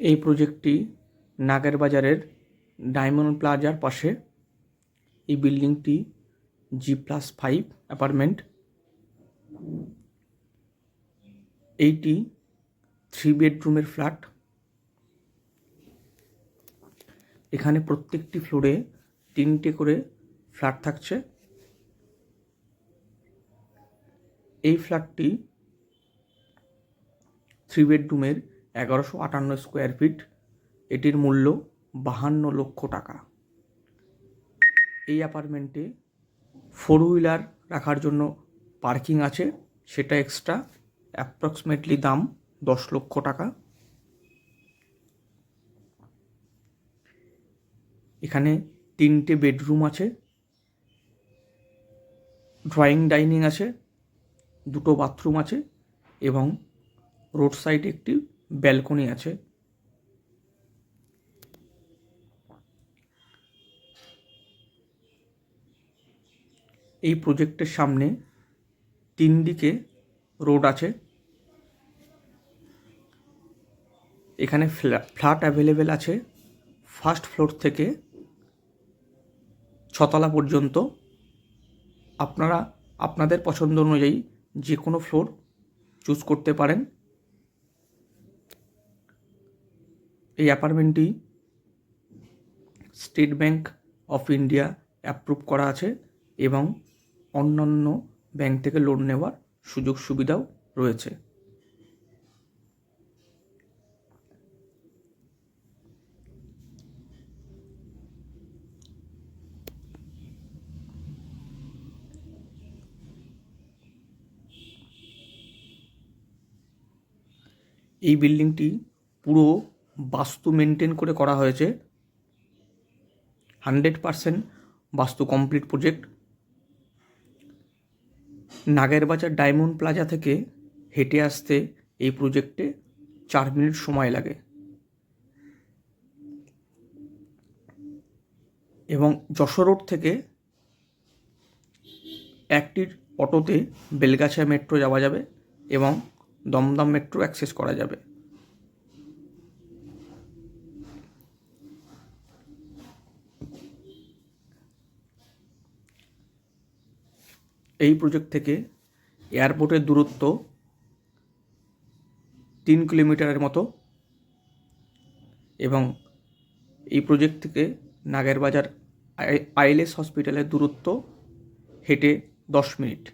এই প্রজেক্টটি নাগের বাজারের ডায়মন্ড প্লাজার পাশে। এই বিল্ডিংটি জি প্লাস ফাইভ অ্যাপার্টমেন্ট। এইটি থ্রি বেডরুমের ফ্ল্যাট। এখানে প্রত্যেকটি ফ্লোরে তিনটে করে ফ্ল্যাট থাকছে। এই ফ্ল্যাটটি থ্রি বেডরুমের এগারোশো আটান্ন স্কোয়ার ফিট, এটির মূল্য বাহান্ন লক্ষ টাকা। এই অ্যাপার্টমেন্টে ফোর হুইলার রাখার জন্য পার্কিং আছে, সেটা এক্সট্রা অ্যাপ্রক্সিমেটলি দাম দশ লক্ষ টাকা। এখানে তিনটে বেডরুম আছে ড্রয়িং ডাইনিং আছে, দুটো বাথরুম আছে এবং রোড সাইডে একটি ব্যালকনি আছে। এই প্রজেক্টের সামনে তিন দিকে রোড আছে। এখানে ফ্ল্যাট অ্যাভেলেবেল আছে। ফার্স্ট ফ্লোর থেকে ছতলা পর্যন্ত। আপনারা, আপনাদের পছন্দ অনুযায়ী যে কোনো ফ্লোর চুজ করতে পারেন। এই অ্যাপার্টমেন্টটি State Bank of India approve করা আছে এবং অন্যান্য ব্যাংক থেকে লোন নেওয়ার সুযোগ সুবিধাও রয়েছে। এই বিল্ডিংটি পুরো বাস্তু মেনটেন করে করা হয়েছে। Hundred percent vastu complete project Nagerbazar Diamond Plaza থেকে হেঁটে আসতে এই প্রজেক্টে চার মিনিট সময় লাগে। এবং যশোর রোড থেকে একটি অটোতে বেলগাছিয়া মেট্রো যাওয়া যাবে এবং দমদম মেট্রো অ্যাক্সেস করা যাবে। এই প্রজেক্ট থেকে এয়ারপোর্টের দূরত্ব তিন কিলোমিটারের মতো এবং এই প্রজেক্ট থেকে নাগেরবাজার আইএলএস হসপিটালের দূরত্ব হেঁটে দশ মিনিট।